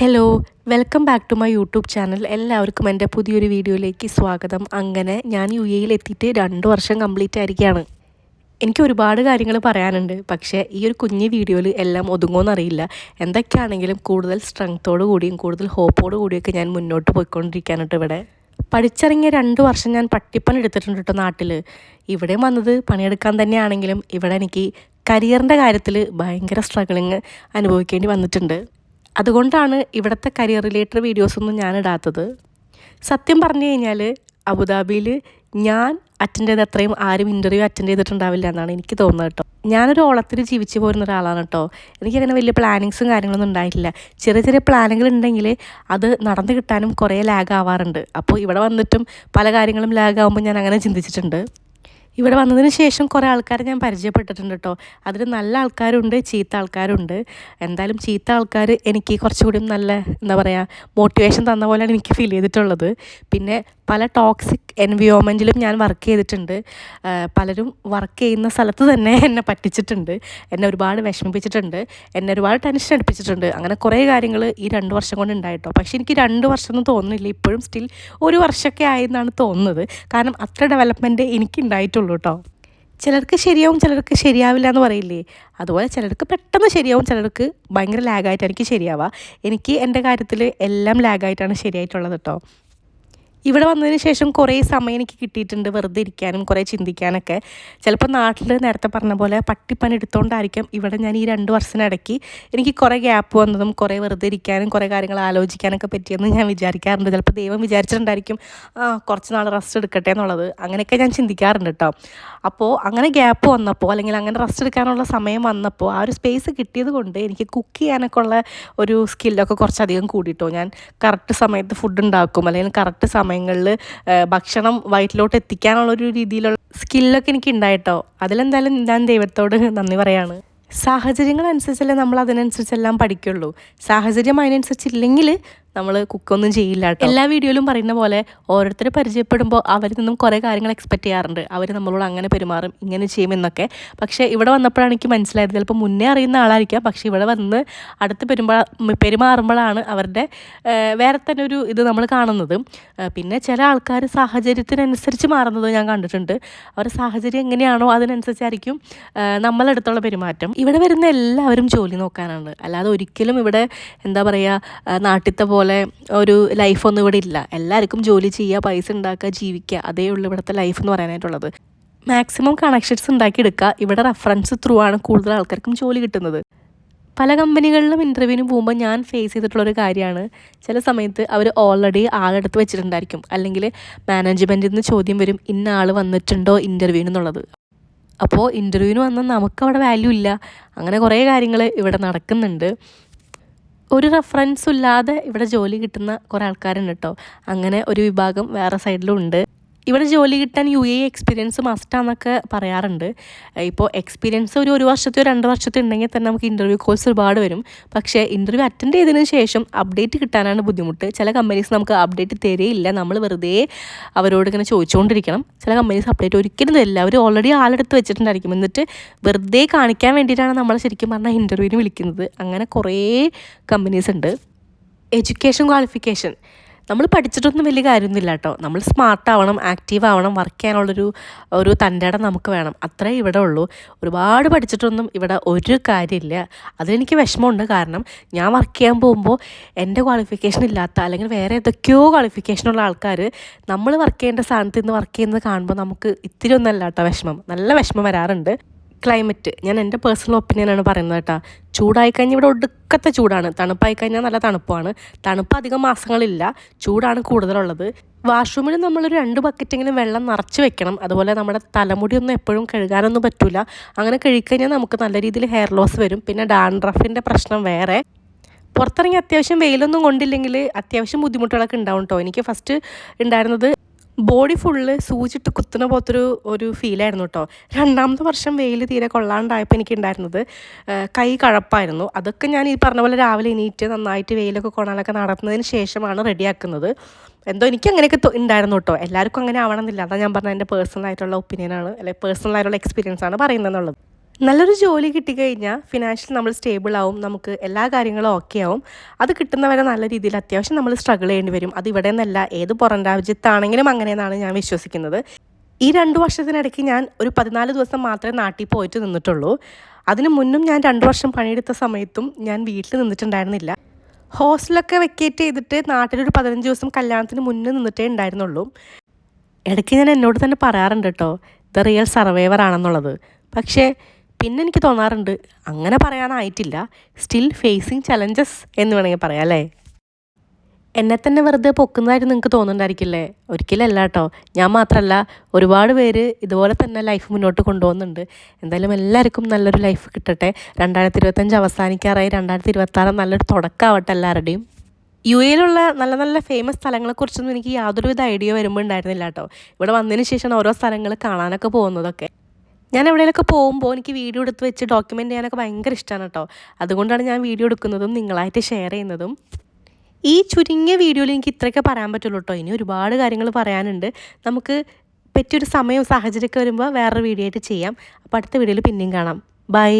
Hello welcome back to my YouTube channel എല്ലാവർക്കും എന്റെ പുതിയൊരു വീഡിയോയിലേക്ക് സ്വാഗതം. അങ്ങനെ ഞാൻ യു എയിൽ എത്തിയിട്ട് രണ്ട് വർഷം കംപ്ലീറ്റ് ആയിരിക്കുകയാണ്. എനിക്ക് ഒരുപാട് കാര്യങ്ങൾ പറയാനുണ്ട്. പക്ഷേ ഈ ഒരു കുഞ്ഞ് വീഡിയോയിൽ എല്ലാം ഒതുങ്ങുമെന്നറിയില്ല എന്തൊക്കെയാണെങ്കിലും കൂടുതൽ സ്ട്രെങ്ത്തോടു കൂടിയും കൂടുതൽ ഹോപ്പോടു കൂടിയൊക്കെ ഞാൻ മുന്നോട്ട് പോയിക്കൊണ്ടിരിക്കാനായിട്ട് ഇവിടെ. പഠിച്ചിറങ്ങിയ രണ്ട് വർഷം ഞാൻ പട്ടിപ്പണി എടുത്തിട്ടുണ്ട് കേട്ടോ നാട്ടിൽ ഇവിടെ വന്നത് പണിയെടുക്കാൻ തന്നെയാണെങ്കിലും ഇവിടെ എനിക്ക് കരിയറിന്റെ കാര്യത്തിൽ ഭയങ്കര സ്ട്രഗിളിങ് അനുഭവിക്കേണ്ടി വന്നിട്ടുണ്ട്. അതുകൊണ്ടാണ് ഇവിടുത്തെ കരിയർ റിലേറ്റഡ് വീഡിയോസൊന്നും ഞാൻ ഇടാത്തത്. സത്യം പറഞ്ഞു കഴിഞ്ഞാൽ അബുദാബിയിൽ ഞാൻ അറ്റൻഡ് ചെയ്ത അത്രയും ആരും ഇന്റർവ്യൂ അറ്റൻഡ് ചെയ്തിട്ടുണ്ടാവില്ല എന്നാണ് എനിക്ക് തോന്നുന്നത് കേട്ടോ. ഞാനൊരു ഓളത്തിൽ ജീവിച്ചു പോരുന്ന ഒരാളാണ് കേട്ടോ. എനിക്കങ്ങനെ വലിയ പ്ലാനിങ്സും കാര്യങ്ങളൊന്നും ഉണ്ടായിട്ടില്ല. ചെറിയ ചെറിയ പ്ലാനുകൾ ഉണ്ടെങ്കിൽ അത് നടന്നു കിട്ടാനും കുറേ ലാഗ് ആവാറുണ്ട്. അപ്പോൾ ഇവിടെ വന്നിട്ടും പല കാര്യങ്ങളും ലാഗ് ആകുമ്പോൾ ഞാൻ അങ്ങനെ ചിന്തിച്ചിട്ടുണ്ട്. ഇവിടെ വന്നതിന് ശേഷം കുറേ ആൾക്കാരെ ഞാൻ പരിചയപ്പെട്ടിട്ടുണ്ട് കേട്ടോ അതിൽ നല്ല ആൾക്കാരുണ്ട് ചീത്ത ആൾക്കാരുണ്ട്. എന്തായാലും ചീത്ത ആൾക്കാർ എനിക്ക് കുറച്ചുകൂടി നല്ല എന്താ പറയുക മോട്ടിവേഷൻ തന്ന പോലെയാണ് എനിക്ക് ഫീൽ ചെയ്തിട്ടുള്ളത്. പിന്നെ പല ടോക്സിക് എൻവിയോമെന്റിലും ഞാൻ വർക്ക് ചെയ്തിട്ടുണ്ട്. പലരും വർക്ക് ചെയ്യുന്ന സ്ഥലത്ത് തന്നെ എന്നെ പറ്റിച്ചിട്ടുണ്ട്. എന്നെ ഒരുപാട് വിഷമിപ്പിച്ചിട്ടുണ്ട്. എന്നെ ഒരുപാട് ടെൻഷൻ അടുപ്പിച്ചിട്ടുണ്ട്. അങ്ങനെ കുറേ കാര്യങ്ങൾ ഈ രണ്ട് വർഷം കൊണ്ട് ഉണ്ടായിട്ടോ. പക്ഷേ എനിക്ക് രണ്ട് വർഷം ഒന്നും തോന്നുന്നില്ല. ഇപ്പോഴും സ്റ്റിൽ ഒരു വർഷമൊക്കെ ആയെന്നാണ് തോന്നുന്നത്. കാരണം അത്ര ഡെവലപ്മെന്റ് എനിക്ക് ഉണ്ടായിട്ടുള്ളൂ കേട്ടോ ചിലർക്ക് ശരിയാവും ചിലർക്ക് ശരിയാവില്ല എന്ന് പറയില്ലേ? അതുപോലെ ചിലർക്ക് പെട്ടെന്ന് ശരിയാവും ചിലർക്ക് ഭയങ്കര എനിക്ക് ശരിയാവുക എനിക്ക് എന്റെ കാര്യത്തിൽ എല്ലാം ലാഗായിട്ടാണ് ശരിയായിട്ടുള്ളത് കേട്ടോ ഇവിടെ വന്നതിന് ശേഷം കുറേ സമയം എനിക്ക് കിട്ടിയിട്ടുണ്ട് വെറുതെ ഇരിക്കാനും കുറേ ചിന്തിക്കാനൊക്കെ. ചിലപ്പോൾ നാട്ടിൽ നേരത്തെ പറഞ്ഞ പോലെ പട്ടിപ്പണി എടുത്തുകൊണ്ടായിരിക്കും ഇവിടെ ഞാൻ ഈ രണ്ട് വർഷത്തിനിടയ്ക്ക് എനിക്ക് കുറേ ഗ്യാപ്പ് വന്നതും കുറേ വെറുതെ ഇരിക്കാനും കുറേ കാര്യങ്ങൾ ആലോചിക്കാനൊക്കെ പറ്റിയെന്ന് ഞാൻ വിചാരിക്കാറുണ്ട്. ചിലപ്പോൾ ദൈവം വിചാരിച്ചിട്ടുണ്ടായിരിക്കും ആ കുറച്ച് നാൾ റെസ്റ്റ് എടുക്കട്ടെ എന്നുള്ളത്. അങ്ങനെയൊക്കെ ഞാൻ ചിന്തിക്കാറുണ്ട് കേട്ടോ അപ്പോൾ അങ്ങനെ ഗ്യാപ്പ് വന്നപ്പോൾ അല്ലെങ്കിൽ അങ്ങനെ റെസ്റ്റ് എടുക്കാനുള്ള സമയം വന്നപ്പോൾ ആ ഒരു സ്പേസ് കിട്ടിയത് കൊണ്ട് എനിക്ക് കുക്ക് ചെയ്യാനൊക്കെ ഉള്ള ഒരു സ്കില്ലൊക്കെ കുറച്ചധികം കൂടിയിട്ടോ ഞാൻ കറക്റ്റ് സമയത്ത് ഫുഡ് ഉണ്ടാക്കും അല്ലെങ്കിൽ കറക്റ്റ് സമയങ്ങളിൽ ഭക്ഷണം വയറ്റിലോട്ട് എത്തിക്കാനുള്ള ഒരു രീതിയിലുള്ള സ്കില്ലൊക്കെ എനിക്ക് ഉണ്ടായിട്ടോ അതിലെന്തായാലും ഞാൻ ദൈവത്തോട് നന്ദി പറയാണ്. സാഹചര്യങ്ങൾ അനുസരിച്ചല്ലേ നമ്മൾ അതിനനുസരിച്ചെല്ലാം പഠിക്കുള്ളൂ. സാഹചര്യം അതിനനുസരിച്ചില്ലെങ്കിൽ നമ്മൾ കുക്കൊന്നും ചെയ്യില്ല എല്ലാ വീഡിയോയിലും പറയുന്ന പോലെ ഓരോരുത്തരെ പരിചയപ്പെടുമ്പോൾ അവരിൽ നിന്നും കുറേ കാര്യങ്ങൾ എക്സ്പെക്ട് ചെയ്യാറുണ്ട്. അവർ നമ്മളോട് അങ്ങനെ പെരുമാറും ഇങ്ങനെ ചെയ്യുമെന്നൊക്കെ പക്ഷേ ഇവിടെ വന്നപ്പോഴാണ് എനിക്ക് മനസ്സിലായത്. ചിലപ്പോൾ മുന്നേ അറിയുന്ന ആളായിരിക്കാം. പക്ഷേ ഇവിടെ വന്ന് അടുത്ത് പെരുമാ പെരുമാറുമ്പോഴാണ് അവരുടെ വേറെ തന്നെ ഒരു ഇത് നമ്മൾ കാണുന്നത്. പിന്നെ ചില ആൾക്കാർ സാഹചര്യത്തിനനുസരിച്ച് മാറുന്നത് ഞാൻ കണ്ടിട്ടുണ്ട്. അവരുടെ സാഹചര്യം എങ്ങനെയാണോ അതിനനുസരിച്ചായിരിക്കും നമ്മളടുത്തുള്ള പെരുമാറ്റം. ഇവിടെ വരുന്ന എല്ലാവരും ജോലി നോക്കാനാണ്. അല്ലാതെ ഒരിക്കലും ഇവിടെ എന്താ പറയുക നാട്ടിലത്തെ പോലെ ഒരു ലൈഫൊന്നും ഇവിടെ ഇല്ല. എല്ലാവർക്കും ജോലി ചെയ്യുക പൈസ ഉണ്ടാക്കുക ജീവിക്കുക. അതേ ഉള്ളൂ ഇവിടുത്തെ ലൈഫ് എന്ന് പറയാനായിട്ടുള്ളത്. മാക്സിമം കണക്ഷൻസ് ഉണ്ടാക്കിയെടുക്കുക ഇവിടെ റഫറൻസ് ത്രൂ ആണ് കൂടുതൽ ആൾക്കാർക്കും ജോലി കിട്ടുന്നത്. പല കമ്പനികളിലും ഇന്റർവ്യൂവിന് പോകുമ്പോൾ ഞാൻ ഫേസ് ചെയ്തിട്ടുള്ളൊരു കാര്യമാണ്. ചില സമയത്ത് അവർ ഓൾറെഡി ആളെടുത്ത് വെച്ചിട്ടുണ്ടായിരിക്കും. അല്ലെങ്കിൽ മാനേജ്മെന്റിൽ നിന്ന് ചോദ്യം വരും ഇന്ന ആൾ വന്നിട്ടുണ്ടോ ഇന്റർവ്യൂവിന് എന്നുള്ളത്. അപ്പോൾ ഇന്റർവ്യൂവിന് വന്നാൽ നമുക്കവിടെ വാല്യൂ ഇല്ല. അങ്ങനെ കുറേ കാര്യങ്ങൾ ഇവിടെ നടക്കുന്നുണ്ട്. ഒരു റെഫറൻസും ഇല്ലാതെ ഇവിടെ ജോലി കിട്ടുന്ന കുറേ ആൾക്കാരുണ്ട് കേട്ടോ. അങ്ങനെ ഒരു വിഭാഗം വേറെ സൈഡിലും ഉണ്ട്. ഇവിടെ ജോലി കിട്ടാൻ യു എ എക്സ്പീരിയൻസ് മസ്റ്റാന്നൊക്കെ പറയാറുണ്ട്. ഇപ്പോൾ എക്സ്പീരിയൻസ് ഒരു ഒരു വർഷത്തെയോ രണ്ട് വർഷത്തെയോ ഉണ്ടെങ്കിൽ തന്നെ നമുക്ക് ഇന്റർവ്യൂ കോഴ്സ് ഒരുപാട് വരും. പക്ഷേ ഇന്റർവ്യൂ അറ്റൻഡ് ചെയ്തതിന് ശേഷം അപ്ഡേറ്റ് കിട്ടാനാണ് ബുദ്ധിമുട്ട്. ചില കമ്പനീസ് നമുക്ക് അപ്ഡേറ്റ് തരേയില്ല. നമ്മൾ വെറുതെ അവരോട് ഇങ്ങനെ ചോദിച്ചുകൊണ്ടിരിക്കണം ചില കമ്പനീസ് അപ്ഡേറ്റ് ഒരിക്കലും തരില്ല. അവർ ഓൾറെഡി ആളെടുത്ത് വെച്ചിട്ടുണ്ടായിരിക്കും. എന്നിട്ട് വെറുതെ കാണിക്കാൻ വേണ്ടിയിട്ടാണ് നമ്മൾ ശരിക്കും പറഞ്ഞാൽ ഇന്റർവ്യൂവിന് വിളിക്കുന്നത്. അങ്ങനെ കുറേ കമ്പനീസ് ഉണ്ട്. എഡ്യൂക്കേഷൻ ക്വാളിഫിക്കേഷൻ നമ്മൾ പഠിച്ചിട്ടൊന്നും വലിയ കാര്യമൊന്നുമില്ല കേട്ടോ. നമ്മൾ സ്മാർട്ട് ആവണം ആക്റ്റീവ് ആവണം വർക്ക് ചെയ്യാനുള്ളൊരു ഒരു തന്റെ നമുക്ക് വേണം. അത്രേ ഇവിടെ ഉള്ളൂ. ഒരുപാട് പഠിച്ചിട്ടൊന്നും ഇവിടെ ഒരു കാര്യമില്ല. അതിലെനിക്ക് വിഷമമുണ്ട്. കാരണം ഞാൻ വർക്ക് ചെയ്യാൻ പോകുമ്പോൾ എന്റെ ക്വാളിഫിക്കേഷൻ ഇല്ലാത്ത അല്ലെങ്കിൽ വേറെ ഏതൊക്കെയോ ക്വാളിഫിക്കേഷനുള്ള ആൾക്കാർ നമ്മൾ വർക്ക് ചെയ്യേണ്ട സ്ഥാനത്ത് നിന്ന് വർക്ക് ചെയ്യുന്നത് കാണുമ്പോൾ നമുക്ക് ഇത്തിരി ഒന്നല്ല കേട്ടോ വിഷമം. നല്ല വിഷമം വരാറുണ്ട്. ക്ലൈമറ്റ് ഞാൻ എന്റെ പേഴ്സണൽ ഒപ്പീനിയനാണ് പറയുന്നത് കേട്ടോ. ചൂടായി കഴിഞ്ഞാൽ ഇവിടെ ഒടുക്കത്തെ ചൂടാണ്. തണുപ്പായി കഴിഞ്ഞാൽ നല്ല തണുപ്പാണ്. തണുപ്പ് അധികം മാസങ്ങളില്ല. ചൂടാണ് കൂടുതലുള്ളത്. വാഷ്റൂമിൽ നമ്മളൊരു രണ്ട് ബക്കറ്റെങ്കിലും വെള്ളം നിറച്ച് വെക്കണം. അതുപോലെ നമ്മുടെ തലമുടിയൊന്നും എപ്പോഴും കഴുകാനൊന്നും പറ്റില്ല അങ്ങനെ കഴുകിക്കഴിഞ്ഞാൽ നമുക്ക് നല്ല രീതിയിൽ ഹെയർ ലോസ് വരും. പിന്നെ ഡാൻഡ്രഫിന്റെ പ്രശ്നം വേറെ. പുറത്തിറങ്ങി അത്യാവശ്യം വെയിലൊന്നും കൊണ്ടില്ലെങ്കിൽ അത്യാവശ്യം ബുദ്ധിമുട്ടുകളൊക്കെ ഉണ്ടാവും കേട്ടോ എനിക്ക് ഫസ്റ്റ് ഉണ്ടായിരുന്നത് ബോഡി ഫുള്ള് സൂചിട്ട് കുത്തുന്ന പോലത്തൊരു ഒരു ഫീലായിരുന്നു കേട്ടോ രണ്ടാമത്തെ വർഷം വെയിൽ തീരെ കൊള്ളാണ്ടായപ്പോൾ എനിക്ക് ഉണ്ടായിരുന്നത് കൈ കഴപ്പായിരുന്നു. അതൊക്കെ ഞാൻ ഈ പറഞ്ഞ പോലെ രാവിലെ എണീറ്റ് നന്നായിട്ട് വെയിലൊക്കെ കൊണാനൊക്കെ നടന്നതിന് ശേഷമാണ് റെഡിയാക്കുന്നത്. എന്തോ എനിക്ക് അങ്ങനെയൊക്കെ ഉണ്ടായിരുന്നു കേട്ടോ എല്ലാവർക്കും അങ്ങനെ ആവണമെന്നില്ല. അതാ ഞാൻ പറഞ്ഞ എന്റെ പേഴ്സണൽ ആയിട്ടുള്ള ഒപ്പീനിയനാണ് അല്ലെങ്കിൽ പേഴ്സണൽ ആയിട്ടുള്ള എക്സ്പീരിയൻസ് ആണ് പറയുന്നത് എന്നുള്ളത് നല്ലൊരു ജോലി കിട്ടിക്കഴിഞ്ഞാൽ ഫിനാൻഷ്യൽ നമ്മൾ സ്റ്റേബിൾ ആവും നമുക്ക് എല്ലാ കാര്യങ്ങളും ഓക്കെ ആവും. അത് കിട്ടുന്നവരെ നല്ല രീതിയിൽ അത്യാവശ്യം നമ്മൾ സ്ട്രഗിൾ ചെയ്യേണ്ടി വരും. അത് ഇവിടെ നിന്നല്ല ഏത് പുറം രാജ്യത്താണെങ്കിലും അങ്ങനെയെന്നാണ് ഞാൻ വിശ്വസിക്കുന്നത്. ഈ രണ്ട് വർഷത്തിനിടയ്ക്ക് ഞാൻ ഒരു പതിനാല് ദിവസം മാത്രമേ നാട്ടിൽ പോയിട്ട് നിന്നിട്ടുള്ളൂ. അതിന് മുന്നും ഞാൻ രണ്ട് വർഷം പണിയെടുത്ത സമയത്തും ഞാൻ വീട്ടിൽ നിന്നിട്ടുണ്ടായിരുന്നില്ല. ഹോസ്റ്റലൊക്കെ വെക്കേറ്റ് ചെയ്തിട്ട് നാട്ടിലൊരു പതിനഞ്ച് ദിവസം കല്യാണത്തിന് മുന്നേ നിന്നിട്ടേ ഉണ്ടായിരുന്നുള്ളൂ. ഇടയ്ക്ക് ഞാൻ എന്നോട് തന്നെ പറയാറുണ്ട് കേട്ടോ ദ റിയൽ സർവൈവർ ആണെന്നുള്ളത്. പക്ഷേ പിന്നെ എനിക്ക് തോന്നാറുണ്ട്. അങ്ങനെ പറയാനായിട്ടില്ല. സ്റ്റിൽ ഫേസിങ് ചലഞ്ചസ് എന്ന് വേണമെങ്കിൽ പറയാം അല്ലേ? എന്നെ തന്നെ വെറുതെ പൊക്കുന്നതായിട്ട് നിങ്ങൾക്ക് തോന്നുന്നുണ്ടായിരിക്കില്ലേ? ഒരിക്കലല്ല കേട്ടോ ഞാൻ മാത്രമല്ല ഒരുപാട് പേര് ഇതുപോലെ തന്നെ ലൈഫ് മുന്നോട്ട് കൊണ്ടുപോകുന്നുണ്ട്. എന്തായാലും എല്ലാവർക്കും നല്ലൊരു ലൈഫ് കിട്ടട്ടെ. രണ്ടായിരത്തി ഇരുപത്തഞ്ച് അവസാനിക്കാറായി രണ്ടായിരത്തി ഇരുപത്താറ് നല്ലൊരു തുടക്കമാവട്ടെ എല്ലാവരുടെയും. യു എയിലുള്ള നല്ല നല്ല ഫേമസ് സ്ഥലങ്ങളെക്കുറിച്ചൊന്നും എനിക്ക് യാതൊരുവിധ ഐഡിയ വരുമ്പോൾ ഉണ്ടായിരുന്നില്ല കേട്ടോ ഇവിടെ വന്നതിന് ശേഷം ഓരോ സ്ഥലങ്ങൾ കാണാനൊക്കെ പോകുന്നതൊക്കെ. ഞാൻ എവിടെയൊക്കെ പോകുമ്പോൾ എനിക്ക് വീഡിയോ എടുത്ത് വെച്ച് ഡോക്യുമെന്റ് ചെയ്യാനൊക്കെ ഭയങ്കര ഇഷ്ടമാണ് കേട്ടോ അതുകൊണ്ടാണ് ഞാൻ വീഡിയോ എടുക്കുന്നതും നിങ്ങളായിട്ട് ഷെയർ ചെയ്യുന്നതും. ഈ ചുരുങ്ങിയ വീഡിയോയിൽ എനിക്ക് ഇത്രയൊക്കെ പറയാൻ പറ്റുള്ളൂ കേട്ടോ ഇനി ഒരുപാട് കാര്യങ്ങൾ പറയാനുണ്ട്. നമുക്ക് പറ്റിയൊരു സമയവും സാഹചര്യമൊക്കെ വരുമ്പോൾ വേറൊരു വീഡിയോ ആയിട്ട് ചെയ്യാം. അപ്പോൾ അടുത്ത വീഡിയോയിൽ പിന്നെയും കാണാം. ബൈ